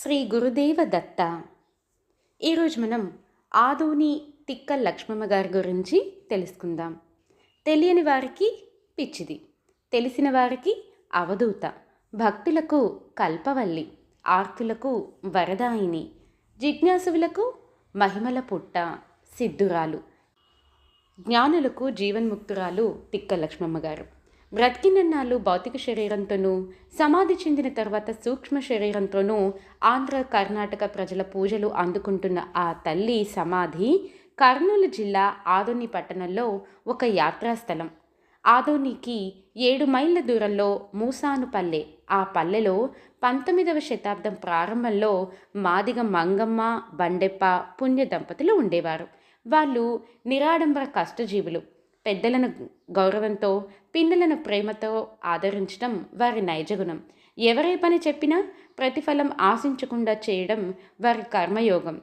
శ్రీ గురుదేవ దత్త ఈరోజు మనం ఆదోని తిక్క లక్ష్మమ్మ గారి గురించి తెలుసుకుందాం. తెలియని వారికి పిచ్చిది తెలిసిన వారికి అవధూత భక్తులకు కల్పవల్లి ఆర్తులకు వరదాయిని జిజ్ఞాసువులకు మహిమల పుట్ట సిద్ధురాలు జ్ఞానులకు జీవన్ముక్తురాలు తిక్క లక్ష్మమ్మ గారు. బ్రతికినన్నాళ్ళు భౌతిక శరీరంతోనూ సమాధి చెందిన తర్వాత సూక్ష్మ శరీరంతోనూ ఆంధ్ర కర్ణాటక ప్రజల పూజలు అందుకుంటున్న ఆ తల్లి సమాధి కర్నూలు జిల్లా ఆదోని పట్టణంలో ఒక యాత్రాస్థలం. ఆదోనికి ఏడు మైళ్ళ దూరంలో మూసానుపల్లె. ఆ పల్లెలో పంతొమ్మిదవ శతాబ్దం ప్రారంభంలో మాదిగ మంగమ్మ బండెప్ప పుణ్య దంపతులు ఉండేవారు. వాళ్ళు నిరాడంబర కష్టజీవులు. పెద్దలను గౌరవంతో పిన్నులను ప్రేమతో ఆదరించడం వారి నైజగుణం. ఎవరే పని చెప్పినా ప్రతిఫలం ఆశించకుండా చేయడం వారి కర్మయోగం.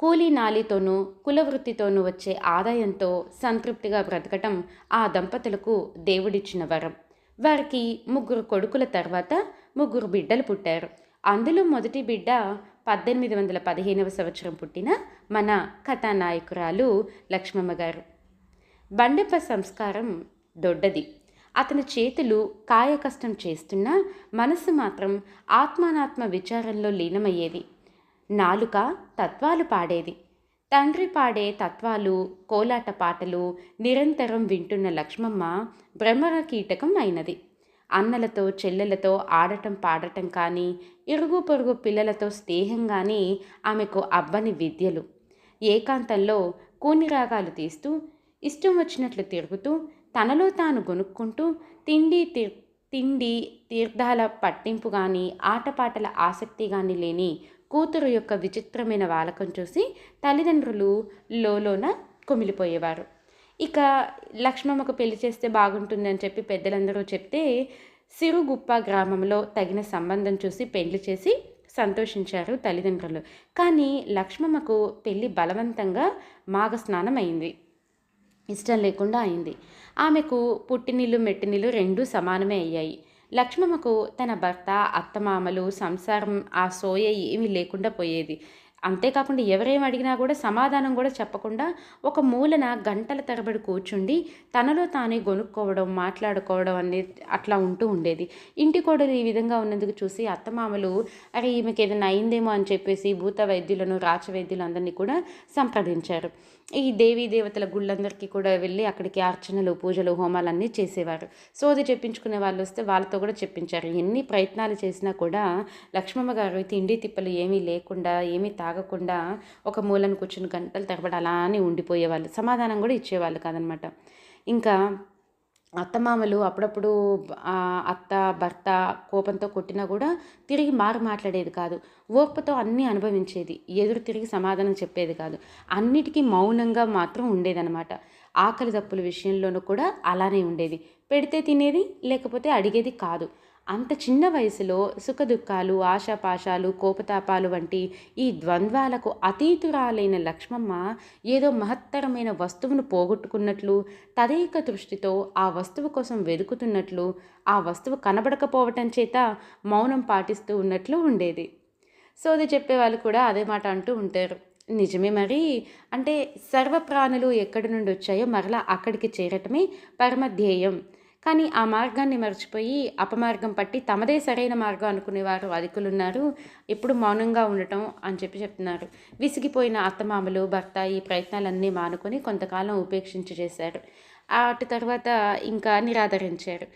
కూలీ నాలితోనూ కులవృత్తితోనూ వచ్చే ఆదాయంతో సంతృప్తిగా బ్రతకటం ఆ దంపతులకు దేవుడిచ్చిన వరం. వారికి ముగ్గురు కొడుకుల తర్వాత ముగ్గురు బిడ్డలు పుట్టారు. అందులో మొదటి బిడ్డ పద్దెనిమిది వందల పదిహేనవ సంవత్సరం పుట్టిన మన కథానాయకురాలు లక్ష్మమ్మ గారు. బండెప్ప సంస్కారం దొడ్డది. అతని చేతులు కాయకష్టం చేస్తున్నా మనసు మాత్రం ఆత్మానాత్మ విచారంలో లీనమయ్యేది. నాలుక తత్వాలు పాడేది. తండ్రి పాడే తత్వాలు కోలాట పాటలు నిరంతరం వింటున్న లక్ష్మమ్మ భ్రమర కీటకం అయినది. అన్నలతో చెల్లెలతో ఆడటం పాడటం కానీ ఇరుగు పొరుగు పిల్లలతో స్నేహం కానీ ఆమెకు అబ్బని విద్యలు. ఏకాంతంలో కూని రాగాలు తీస్తూ ఇష్టం వచ్చినట్లు తిరుగుతూ తనలో తాను గొనుక్కుంటూ తిండి తీర్ తిండి తీర్థాల పట్టింపు కానీ ఆటపాటల ఆసక్తి కానీ లేని కూతురు యొక్క విచిత్రమైన వాలకం చూసి తల్లిదండ్రులు లోలోన కుమిలిపోయేవారు. ఇక లక్ష్మమ్మకు పెళ్ళి చేస్తే బాగుంటుందని చెప్పి పెద్దలందరూ చెప్తే సిరుగుప్ప గ్రామంలో తగిన సంబంధం చూసి పెళ్ళి చేసి సంతోషించారు తల్లిదండ్రులు. కానీ లక్ష్మమ్మకు పెళ్ళి బలవంతంగా మాఘస్నానం అయింది. ఇష్టం లేకుండా అయింది. ఆమెకు పుట్టినీళ్ళు మెట్టినీళ్ళు రెండూ సమానమే అయ్యాయి. లక్ష్మమ్మకు తన భర్త అత్తమామలు సంసారం ఆ సోయ ఏమీ లేకుండా పోయేది. అంతేకాకుండా ఎవరేం అడిగినా కూడా సమాధానం కూడా చెప్పకుండా ఒక మూలన గంటల తరబడి కూర్చుండి తనలో తానే గొనుక్కోవడం మాట్లాడుకోవడం అనేది అట్లా ఉంటూ ఉండేది. ఇంటి కోడలు ఈ విధంగా ఉన్నందుకు చూసి అత్తమామలు అరే ఈమెకి ఏదైనా అయిందేమో అని చెప్పేసి భూత వైద్యులను రాచ వైద్యులు అందరినీ కూడా సంప్రదించారు. ఈ దేవీ దేవతల గుళ్ళందరికీ కూడా వెళ్ళి అక్కడికి అర్చనలు పూజలు హోమాలన్నీ చేసేవారు. సోది చెప్పించుకునే వాళ్ళు వస్తే వాళ్ళతో కూడా చెప్పించారు. ఎన్ని ప్రయత్నాలు చేసినా కూడా లక్ష్మమ్మ గారు తిండి తిప్పలు ఏమీ లేకుండా ఏమీ తాగకుండా ఒక మూలను కూర్చుని గంటలు తగబడి అలానే ఉండిపోయేవాళ్ళు. సమాధానం కూడా ఇచ్చేవాళ్ళు కాదనమాట. ఇంకా అత్తమామలు అప్పుడప్పుడు అత్త భర్త కోపంతో కొట్టినా కూడా తిరిగి మారు మాట్లాడేది కాదు. ఓర్పుతో అన్నీ అనుభవించేది. ఎదురు తిరిగి సమాధానం చెప్పేది కాదు. అన్నిటికీ మౌనంగా మాత్రం ఉండేదన్నమాట ఆకలి తప్పుల విషయంలోనూ కూడా అలానే ఉండేది. పెడితే తినేది లేకపోతే అడిగేది కాదు. అంత చిన్న వయసులో సుఖదుఖాలు ఆశాపాశాలు కోపతాపాలు వంటి ఈ ద్వంద్వాలకు అతీతురాలైన లక్ష్మమ్మ ఏదో మహత్తరమైన వస్తువును పోగొట్టుకున్నట్లు తదేక దృష్టితో ఆ వస్తువు కోసం వెదుకుతున్నట్లు ఆ వస్తువు కనబడకపోవటం చేత మౌనం పాటిస్తూ ఉన్నట్లు ఉండేది. సోది చెప్పేవాళ్ళు కూడా అదే మాట అంటూ ఉంటారు. నిజమే మరి? అంటే సర్వప్రాణులు ఎక్కడి నుండి వచ్చాయో మరలా అక్కడికి చేరటమే పరమధ్యేయం కానీ ఆ మార్గాన్ని మర్చిపోయి అపమార్గం పట్టి తమదే సరైన మార్గం అనుకునేవారు అధికులున్నారు. ఎప్పుడు మౌనంగా ఉండటం అని చెప్పి చెప్తున్నారు. విసిగిపోయిన అత్తమామలు భర్త ఈ ప్రయత్నాలన్నీ మానుకొని కొంతకాలం ఉపేక్షించి చేశారు. అటు తర్వాత ఇంకా నిరాదరించారు.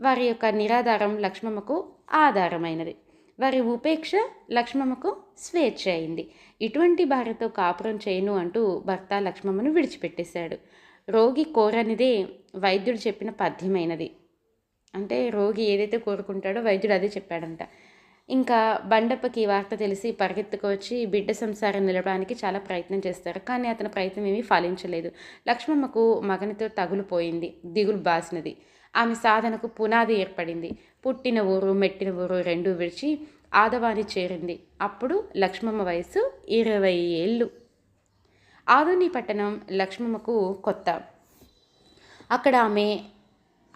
వారి యొక్క నిరాధారం లక్ష్మమ్మకు ఆధారమైనది. వారి ఉపేక్ష లక్ష్మమ్మకు స్వేచ్ఛ అయింది. ఇటువంటి భార్యతో కాపురం చేయను అంటూ భర్త లక్ష్మమ్మను విడిచిపెట్టేశాడు. రోగి కోరనిదే వైద్యుడు చెప్పిన పద్యమైనది. అంటే రోగి ఏదైతే కోరుకుంటాడో వైద్యుడు అదే చెప్పాడంట. ఇంకా బండప్పకి ఈ వార్త తెలిసి పరిగెత్తుకొచ్చి బిడ్డ సంసారం నిలవడానికి చాలా ప్రయత్నం చేస్తారు. కానీ అతని ప్రయత్నం ఏమీ ఫలించలేదు. లక్ష్మమ్మకు మగనితో తగులుపోయింది. దిగులు బాసినది. ఆమె సాధనకు పునాది ఏర్పడింది. పుట్టిన ఊరు మెట్టిన ఊరు రెండు విడిచి ఆదవాని చేరింది. అప్పుడు లక్ష్మమ్మ వయసు ఇరవై ఏళ్ళు. ఆదోని పట్టణం లక్ష్మమ్మకు కొత్త. అక్కడ ఆమె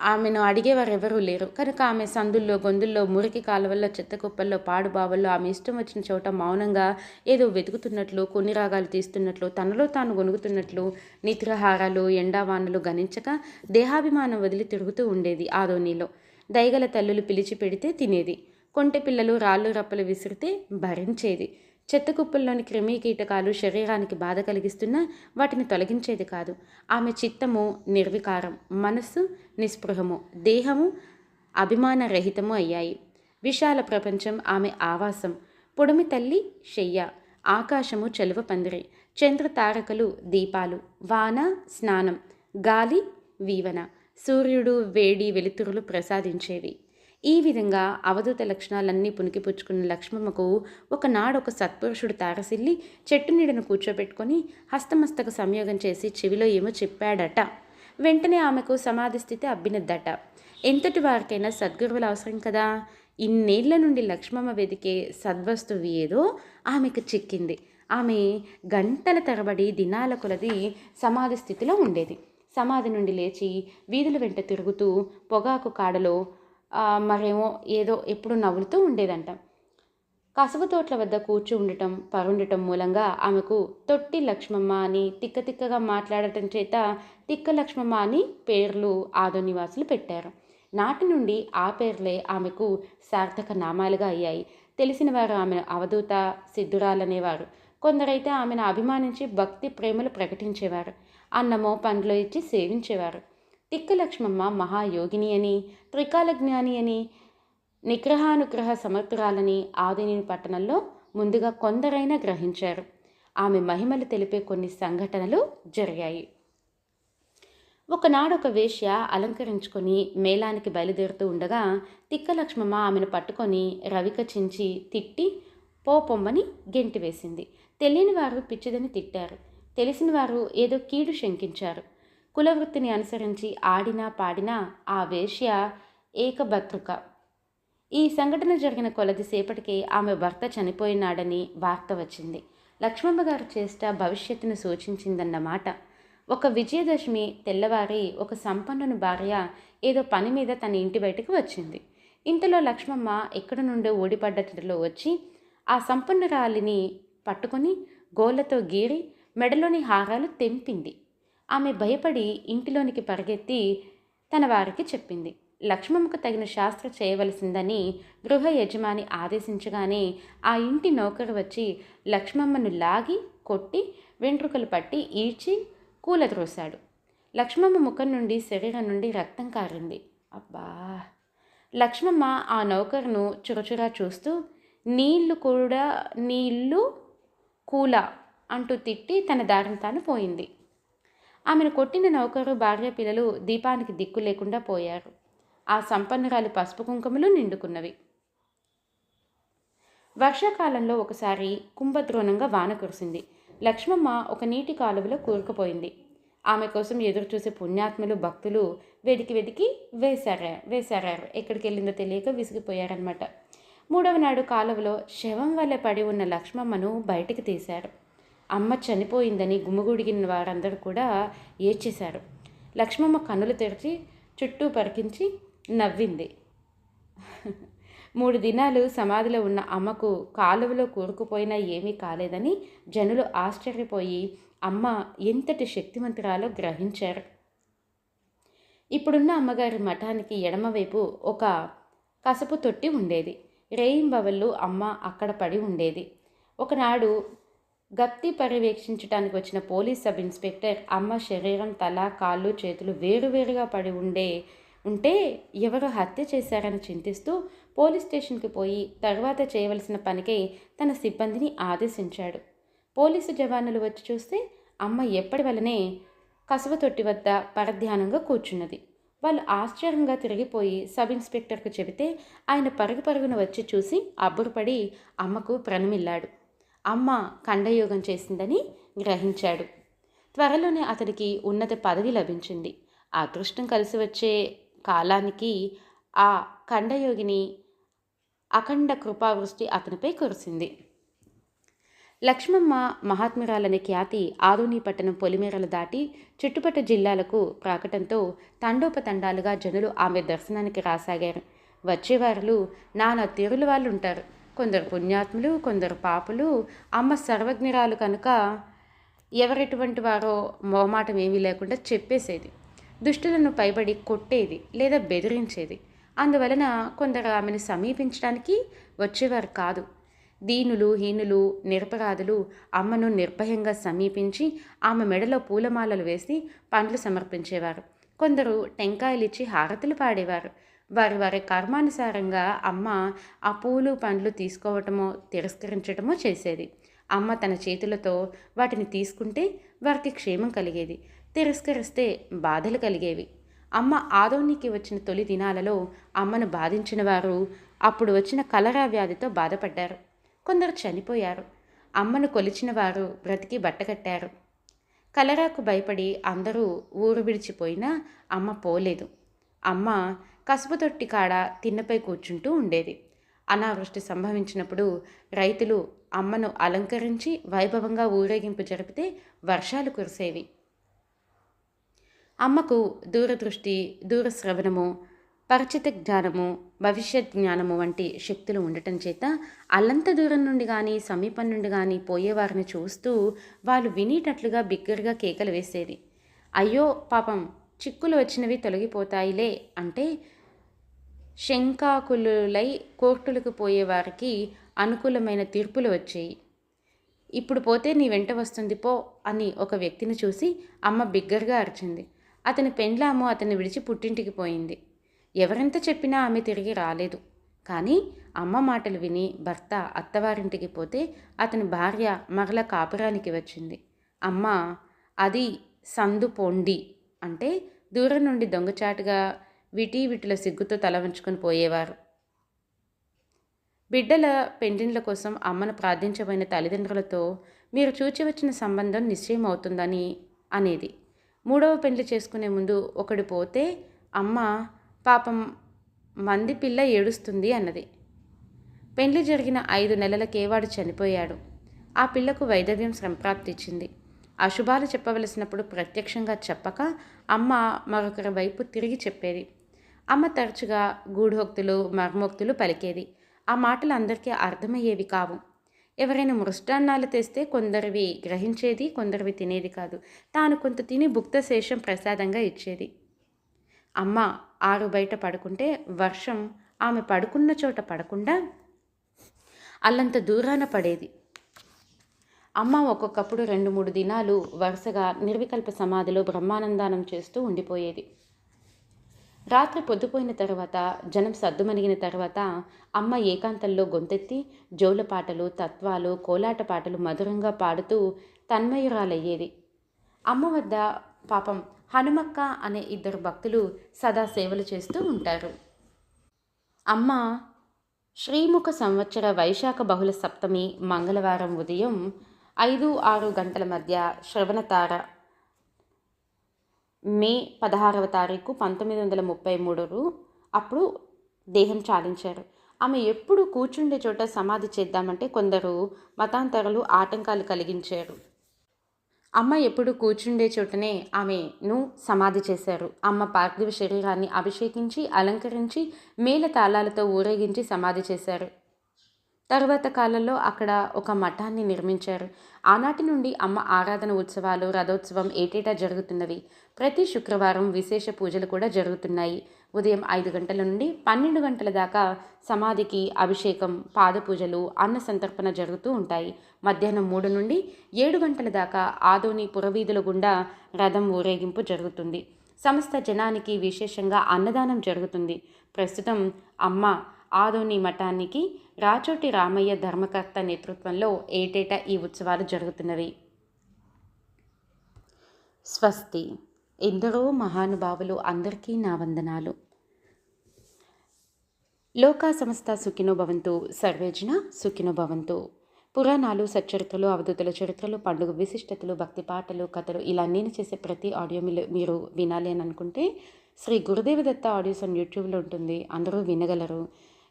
ఆమెను అడిగేవారు ఎవరూ లేరు. కనుక ఆమె సందుల్లో గొంతుల్లో మురికి కాలువల్లో చెత్త కుప్పల్లో పాడుబావల్లో ఆమె ఇష్టం వచ్చిన చోట మౌనంగా ఏదో వెతుకుతున్నట్లు కొన్ని రాగాలు తీస్తున్నట్లు తనలో తాను గొనుగుతున్నట్లు నిద్రహారాలు ఎండావానలు గణించక దేహాభిమానం వదిలి తిరుగుతూ ఉండేది ఆదోనిలో. దయగల తల్లులు పిలిచి పెడితే తినేది. కొంటె పిల్లలు రాళ్ళు రప్పలు విసిరితే భరించేది. చెత్త కుప్పల్లోని క్రిమి కీటకాలు శరీరానికి బాధ కలిగిస్తున్నా వాటిని తొలగించేది కాదు. ఆమె చిత్తము నిర్వికారం మనస్సు నిస్పృహము దేహము అభిమానరహితము అయ్యాయి. విశాల ప్రపంచం ఆమె ఆవాసం. పొడిమి తల్లి శయ్య. ఆకాశము చెలువ పందిరి. చంద్ర తారకలు దీపాలు. వాన స్నానం. గాలి వీవన. సూర్యుడు వేడి వెలుతురులు ప్రసాదించేవి. ఈ విధంగా అవధూత లక్షణాలన్నీ పుణికిపుచ్చుకున్న లక్ష్మమ్మకు ఒకనాడు ఒక సత్పురుషుడు తారసిల్లి చెట్టు నీడను కూర్చోబెట్టుకొని హస్తమస్తక సంయోగం చేసి చెవిలో ఏమో చెప్పాడట. వెంటనే ఆమెకు సమాధి స్థితి అబ్బినద్దట. ఎంతటి వారికైనా సద్గురువులు అవసరం కదా? ఇన్నేళ్ళ నుండి లక్ష్మమ్మ వెదికే సద్వస్తువు ఏదో ఆమెకు చిక్కింది. ఆమె గంటల తరబడి దినాల కొలది సమాధి స్థితిలో ఉండేది. సమాధి నుండి లేచి వీధుల వెంట తిరుగుతూ పొగాకు కాడలో మరేమో ఏదో ఎప్పుడు నవ్వులుతూ ఉండేదంట. కసవ తోట్ల వద్ద కూర్చు ఉండటం పరుండటం మూలంగా ఆమెకు తొట్టి లక్ష్మమ్మ అని తిక్క తిక్కగా మాట్లాడటం చేత తిక్క లక్ష్మమ్మ అని పేర్లు ఆదో నివాసులు పెట్టారు. నాటి నుండి ఆ పేర్లే ఆమెకు సార్థక నామాలుగా అయ్యాయి. తెలిసిన వారు ఆమెను అవధూత సిద్ధురాలనేవారు. కొందరైతే ఆమెను అభిమానించి భక్తి ప్రేమలు ప్రకటించేవారు. అన్నమో పండ్లు ఇచ్చి సేవించేవారు. తిక్కలక్ష్మమ్మ మహాయోగిని అని త్రికాలజ్ఞాని అని నిగ్రహానుగ్రహ సమర్పురాలని ఆదిని పట్టణంలో ముందుగా కొందరైనా గ్రహించారు. ఆమె మహిమలు తెలిపే కొన్ని సంఘటనలు జరిగాయి. ఒకనాడు ఒక వేశ్య అలంకరించుకొని మేళానికి బయలుదేరుతూ ఉండగా తిక్కలక్ష్మమ్మ ఆమెను పట్టుకొని రవిక చించి తిట్టి పోపొమ్మని గెంటి వేసింది. తెలియని వారు పిచ్చిదని తిట్టారు. తెలిసిన వారు ఏదో కీడు శంకించారు. కులవృత్తిని అనుసరించి ఆడినా పాడినా ఆ వేశ్య ఏకభద్రుక. ఈ సంఘటన జరిగిన కొలదిసేపటికి ఆమె భర్త చనిపోయినాడని వార్త వచ్చింది. లక్ష్మమ్మ గారు చేష్ట భవిష్యత్తును సూచించిందన్నమాట ఒక విజయదశమి తెల్లవారి ఒక సంపన్నుని భార్య ఏదో పని మీద తన ఇంటి బయటకు వచ్చింది. ఇంతలో లక్ష్మమ్మ ఎక్కడి నుండో ఓడిపడ్డలో వచ్చి ఆ సంపన్నురాలిని పట్టుకొని గోళ్ళతో గీరి మెడలోని హారాలు తెంపింది. ఆమె భయపడి ఇంటిలోనికి పరిగెత్తి తన వారికి చెప్పింది. లక్ష్మమ్మకు తగిన శాస్త్ర చేయవలసిందని గృహ యజమాని ఆదేశించగానే ఆ ఇంటి నౌకరు వచ్చి లక్ష్మమ్మను లాగి కొట్టి వెంట్రుకలు పట్టి ఈడ్చి కూలద్రోశాడు లక్ష్మమ్మ ముఖం నుండి శరీరం నుండి రక్తం కారింది. అబ్బా! లక్ష్మమ్మ ఆ నౌకరును చురచురా చూస్తూ నీళ్ళు కూడా నీళ్ళు కూల అంటూ తిట్టి తన దారిని తాను పోయింది. ఆమెను కొట్టిన నౌకరు భార్య పిల్లలు దీపానికి దిక్కు లేకుండా పోయారు. ఆ సంపన్నురాలు పసుపు కుంకుమలు నిండుకున్నవి. వర్షాకాలంలో ఒకసారి కుంభద్రోణంగా వాన కురిసింది. లక్ష్మమ్మ ఒక నీటి కాలువలో కూరుకుపోయింది. ఆమె కోసం ఎదురుచూసే పుణ్యాత్ములు భక్తులు వెదికి వెదికి వేశారా వేశారారు. ఎక్కడికి వెళ్ళిందో తెలియక విసిగిపోయారనమాట మూడవ నాడు కాలువలో శవం వల్ల పడి ఉన్న లక్ష్మమ్మను బయటికి తీశారు. అమ్మ చనిపోయిందని గుమ్మగుడిగిన వారందరూ కూడా ఏడ్చేశారు. లక్ష్మమ్మ కన్నులు తెరిచి చుట్టూ పరికించి నవ్వింది. మూడు దినాలు సమాధిలో ఉన్న అమ్మకు కాలువలో కూరుకుపోయినా ఏమీ కాలేదని జనులు ఆశ్చర్యపోయి అమ్మ ఎంతటి శక్తివంతురాలో గ్రహించారు. ఇప్పుడున్న అమ్మగారి మఠానికి ఎడమవైపు ఒక కసపు తొట్టి ఉండేది. రేయింబవళ్ళు అమ్మ అక్కడ పడి ఉండేది. ఒకనాడు గత్తి పర్యవేక్షించడానికి వచ్చిన పోలీస్ సబ్ ఇన్స్పెక్టర్ అమ్మ శరీరం తల కాళ్ళు చేతులు వేరువేరుగా పడి ఉండే ఉంటే ఎవరు హత్య చేశారని చింతిస్తూ పోలీస్ స్టేషన్కి పోయి తర్వాత చేయవలసిన పనికై తన సిబ్బందిని ఆదేశించాడు. పోలీసు జవానులు వచ్చి చూస్తే అమ్మ ఎప్పటి వలనే కసువ తొట్టి వద్ద పరధ్యానంగా కూర్చున్నది. వాళ్ళు ఆశ్చర్యంగా తిరిగిపోయి సబ్ ఇన్స్పెక్టర్కు చెబితే ఆయన పరుగు పరుగున వచ్చి చూసి అబ్బురపడి అమ్మకు ప్రణమిల్లాడు. అమ్మ ఖండయోగం చేసిందని గ్రహించాడు. త్వరలోనే అతనికి ఉన్నత పదవి లభించింది. అదృష్టం కలిసి వచ్చే కాలానికి ఆ ఖండయోగిని అఖండ కృపావృష్టి అతనిపై కురిసింది. లక్ష్మమ్మ మహాత్మురాలనే ఖ్యాతి ఆదోని పట్టణం పొలిమేరలు దాటి చుట్టుపట్ట జిల్లాలకు ప్రాకటంతో తండోపతండాలుగా జనులు ఆమె దర్శనానికి రాసాగారు. వచ్చేవారులు నానా తీరుల వాళ్ళు ఉంటారు కొందరు పుణ్యాత్ములు కొందరు పాపులు అమ్మ సర్వజ్ఞరాలు కనుక ఎవరెటువంటి వారో మొహమాటం ఏమీ లేకుండా చెప్పేసేది. దుష్టులను పైబడి కొట్టేది లేదా బెదిరించేది. అందువలన కొందరు ఆమెను సమీపించడానికి వచ్చేవారు కాదు. దీనులు హీనులు నిరపరాధులు అమ్మను నిర్భయంగా సమీపించి ఆమె మెడలో పూలమాలలు వేసి పండ్లు సమర్పించేవారు. కొందరు టెంకాయలిచ్చి హారతులు పాడేవారు. వారి వారి కర్మానుసారంగా అమ్మ ఆ పూలు పండ్లు తీసుకోవటమో తిరస్కరించటమో చేసేది. అమ్మ తన చేతులతో వాటిని తీసుకుంటే వారికి క్షేమం కలిగేది. తిరస్కరిస్తే బాధలు కలిగేవి. అమ్మ ఆదోనికి వచ్చిన తొలి దినాలలో అమ్మను బాధించిన వారు అప్పుడు వచ్చిన కలరా వ్యాధితో బాధపడ్డారు. కొందరు చనిపోయారు. అమ్మను కొలిచిన వారు బ్రతికి బట్టకట్టారు కలరాకు భయపడి అందరూ ఊరు విడిచిపోయినా అమ్మ పోలేదు. అమ్మ కసుపు తొట్టి కాడ తిన్నపై కూర్చుంటూ ఉండేది. అనావృష్టి సంభవించినప్పుడు రైతులు అమ్మను అలంకరించి వైభవంగా ఊరేగింపు జరిపితే వర్షాలు కురిసేవి. అమ్మకు దూరదృష్టి దూరశ్రవణము పరిచిత జ్ఞానము భవిష్యత్ జ్ఞానము వంటి శక్తులు ఉండటం చేత అల్లంత దూరం నుండి కానీ సమీపం నుండి కానీ పోయేవారిని చూస్తూ వాళ్ళు వినేటట్లుగా బిగ్గరగా కేకలు వేసేది అయ్యో పాపం చిక్కులు వచ్చినవి తొలగిపోతాయిలే అంటే శంకాకులులై కోర్టులకు పోయేవారికి అనుకూలమైన తీర్పులు వచ్చాయి. ఇప్పుడు పోతే నీ వెంట వస్తుంది పో అని ఒక వ్యక్తిని చూసి అమ్మ బిగ్గరగా అరిచింది. అతని పెండ్లాము అతన్ని విడిచి పుట్టింటికి పోయింది. ఎవరెంత చెప్పినా ఆమె తిరిగి రాలేదు. కానీ అమ్మ మాటలు విని భర్త అత్తవారింటికి పోతే అతని భార్య మరల కాపురానికి వచ్చింది. అమ్మ అది సందు పొండి అంటే దూరం నుండి దొంగచాటుగా విటీ విటుల సిగ్గుతో తల వంచుకొని పోయేవారు. బిడ్డల పెండిండ్ల కోసం అమ్మను ప్రార్థించబోయిన తల్లిదండ్రులతో మీరు చూచి వచ్చిన సంబంధం నిశ్చయం అవుతుందని అనేది. మూడవ పెండ్లి చేసుకునే ముందు ఒకడు పోతే అమ్మ పాపం మంది పిల్ల ఏడుస్తుంది అన్నది. పెండ్లి జరిగిన ఐదు నెలలకే వాడు చనిపోయాడు. ఆ పిల్లకు వైదవ్యం సంప్రాప్తిచ్చింది. అశుభాలు చెప్పవలసినప్పుడు ప్రత్యక్షంగా చెప్పక అమ్మ మరొకరి వైపు తిరిగి చెప్పేది. అమ్మ తరచుగా గూఢోక్తులు మర్మోక్తులు పలికేది. ఆ మాటలు అందరికీ అర్థమయ్యేవి కావు. ఎవరైనా మృష్టాన్నాలు తెస్తే కొందరివి గ్రహించేది కొందరివి తినేది కాదు. తాను కొంత తిని భుక్త శేషం ప్రసాదంగా ఇచ్చేది. అమ్మ ఆరు బయట పడుకుంటే వర్షం ఆమె పడుకున్న చోట పడకుండా అల్లంత దూరాన పడేది. అమ్మ ఒక్కొక్కప్పుడు రెండు మూడు దినాలు వరుసగా నిర్వికల్ప సమాధిలో బ్రహ్మానందానం చేస్తూ ఉండిపోయేది. రాత్రి పొద్దుపోయిన తర్వాత జనం సద్దుమణిగిన తర్వాత అమ్మ ఏకాంతంలో గొంతెత్తి జోల పాటలు తత్వాలు కోలాట పాటలు మధురంగా పాడుతూ తన్మయురాలయ్యేది. అమ్మ వద్ద పాపం హనుమక్క అనే ఇద్దరు భక్తులు సదా సేవలు చేస్తూ ఉంటారు. అమ్మ శ్రీముఖ సంవత్సర వైశాఖ బహుళ సప్తమి మంగళవారం ఉదయం ఐదు ఆరు గంటల మధ్య శ్రవణతార మే పదహారవ తారీఖు పంతొమ్మిది వందల ముప్పై మూడు అప్పుడు దేహం చాలించారు. ఆమె ఎప్పుడు కూర్చుండే చోట సమాధి చేద్దామంటే కొందరు మతాంతరులు ఆటంకాలు కలిగించారు. అమ్మ ఎప్పుడు కూర్చుండే చోటనే ఆమెను సమాధి చేశారు. అమ్మ పార్థివ శరీరాన్ని అభిషేకించి అలంకరించి మేల తాళాలతో ఊరేగించి సమాధి చేశారు. తర్వాత కాలంలో అక్కడ ఒక మఠాన్ని నిర్మించారు. ఆనాటి నుండి అమ్మ ఆరాధన ఉత్సవాలు రథోత్సవం ఏటేటా జరుగుతున్నవి. ప్రతి శుక్రవారం విశేష పూజలు కూడా జరుగుతున్నాయి. ఉదయం ఐదు గంటల నుండి పన్నెండు గంటల దాకా సమాధికి అభిషేకం పాదపూజలు అన్న సంతర్పణ జరుగుతూ ఉంటాయి. మధ్యాహ్నం మూడు నుండి ఏడు గంటల దాకా ఆదోని పురవీధుల గుండా రథం ఊరేగింపు జరుగుతుంది. సమస్త జనానికి విశేషంగా అన్నదానం జరుగుతుంది. ప్రస్తుతం అమ్మ ఆదోని మఠానికి రాచోటి రామయ్య ధర్మకర్త నేతృత్వంలో ఏటేటా ఈ ఉత్సవాలు జరుగుతున్నవి? స్వస్తి. ఎందరో మహానుభావులు అందరికీ నా వందనాలు. లోకా సంస్థ సుఖినో భవంతు సర్వేజన సుఖినో భవంతు. పురాణాలు సచ్చరిత్రలు అవధూతుల చరిత్రలు పండుగ విశిష్టతలు భక్తి పాటలు కథలు ఇలా నేను చేసే ప్రతి ఆడియో మీరు వినాలి అని అనుకుంటే శ్రీ గురుదేవ దత్త ఆడియోస్ అని యూట్యూబ్లో ఉంటుంది. అందరూ వినగలరు.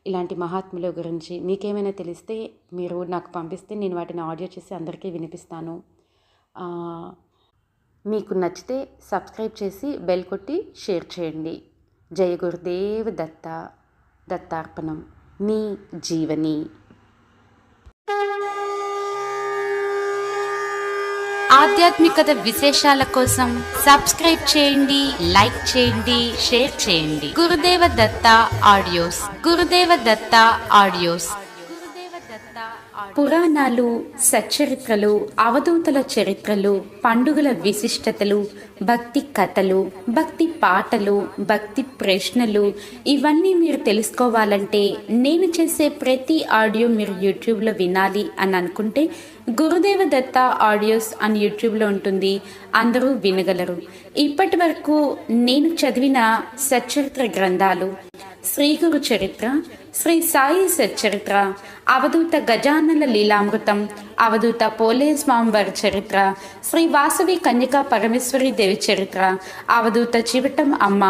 ఇలాంటి మహాత్ముల గురించి మీకేమైనా తెలిస్తే మీరు నాకు పంపిస్తే నేను వాటిని ఆడియో చేసి అందరికీ వినిపిస్తాను. మీకు నచ్చితే సబ్స్క్రైబ్ చేసి బెల్ కొట్టి షేర్ చేయండి. జయ గురుదేవ్ దత్త దత్తార్పణం. మీ జీవని. ఆధ్యాత్మికత విశేషాల కోసం సబ్స్క్రైబ్ చేయండి లైక్ చేయండి షేర్ చేయండి. గురుదేవ దత్త ఆడియోస్ గురుదేవ దత్త ఆడియోస్. పురాణాలు సచ్చరిత్రలు అవధూతల చరిత్రలు పండుగల విశిష్టతలు భక్తి కథలు భక్తి పాటలు భక్తి ప్రశ్నలు ఇవన్నీ మీరు తెలుసుకోవాలంటే నేను చేసే ప్రతి ఆడియో మీరు యూట్యూబ్లో వినాలి అని అనుకుంటే గురుదేవ దత్త ఆడియోస్ అని యూట్యూబ్లో ఉంటుంది అందరూ వినగలరు. ఇప్పటి వరకు నేను చదివిన సచ్చరిత్ర గ్రంథాలు శ్రీగురు చరిత్ర శ్రీ సాయి సచ్చరిత్ర అవధూత గజానన లీలామృతం అవధూత పోలే స్వామివారి చరిత్ర శ్రీ వాసవి కన్యకా పరమేశ్వరి దేవి చరిత్ర అవధూత చివటం అమ్మ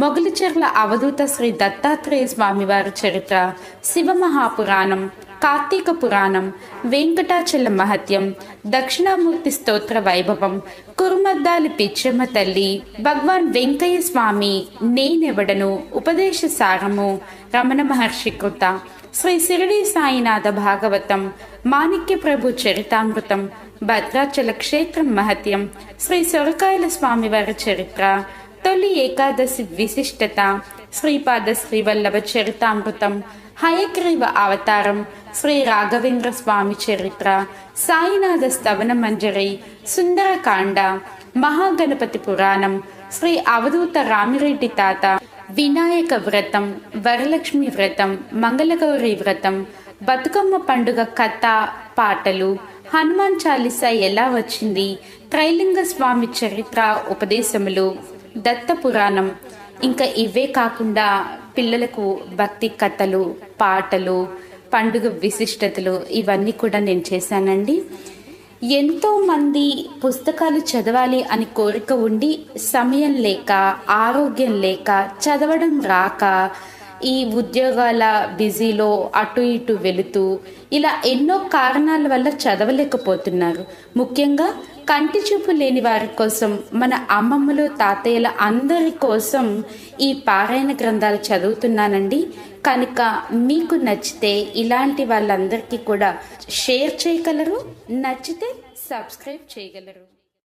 మొగలిచెర్ల అవధూత శ్రీ దత్తాత్రేయ స్వామివారి చరిత్ర శివమహాపురాణం కార్తీక పురాణం వెంకటాచల మహత్యం దక్షిణామూర్తి స్తోత్ర వైభవం కురుమద్దాలి పిచ్చమ్మ తల్లి భగవాన్ వెంకయ్య స్వామి నేనెవడను ఉపదేశ సారము రమణ మహర్షి కృత శ్రీ శిరిడి సాయినాథ భాగవతం మాణిక్య ప్రభు చరితామృతం భద్రాచల క్షేత్రం మహత్యం శ్రీ సొరకాయల స్వామివారి చరిత్ర తొలి ఏకాదశి విశిష్టత శ్రీపాద శ్రీవల్లభ చరితామృతం హయగ్రీవ అవతారం శ్రీ రాఘవేంద్ర స్వామి చరిత్ర సాయినాథ స్తవన మంజరి సుందరకాండ మహాగణపతి పురాణం శ్రీ అవధూత రామిరెడ్డి తాత వినాయక వ్రతం వరలక్ష్మి వ్రతం మంగళగౌరి వ్రతం బతుకమ్మ పండుగ కథ పాటలు హనుమాన్ చాలీసా ఎలా వచ్చింది త్రైలింగ స్వామి చరిత్ర ఉపదేశములు దత్త పురాణం ఇంకా ఇవే కాకుండా పిల్లలకు భక్తి కథలు పాటలు పండుగ విశిష్టతలు ఇవన్నీ కూడా నేను చేశానండి. ఎంతోమంది పుస్తకాలు చదవాలి అని కోరిక ఉండి సమయం లేక ఆరోగ్యం లేక చదవడం రాక ఈ ఉద్యోగాల బిజీలో అటు ఇటు వెళుతూ ఇలా ఎన్నో కారణాల వల్ల చదవలేకపోతున్నారు. ముఖ్యంగా కంటి చూపు లేని వారి కోసం మన అమ్మమ్మలు తాతయ్యల అందరి కోసం ఈ పారాయణ గ్రంథాలు చదువుతున్నానండి. కనుక మీకు నచ్చితే ఇలాంటి వాళ్ళందరికీ కూడా షేర్ చేయగలరు నచ్చితే సబ్స్క్రైబ్ చేయగలరు.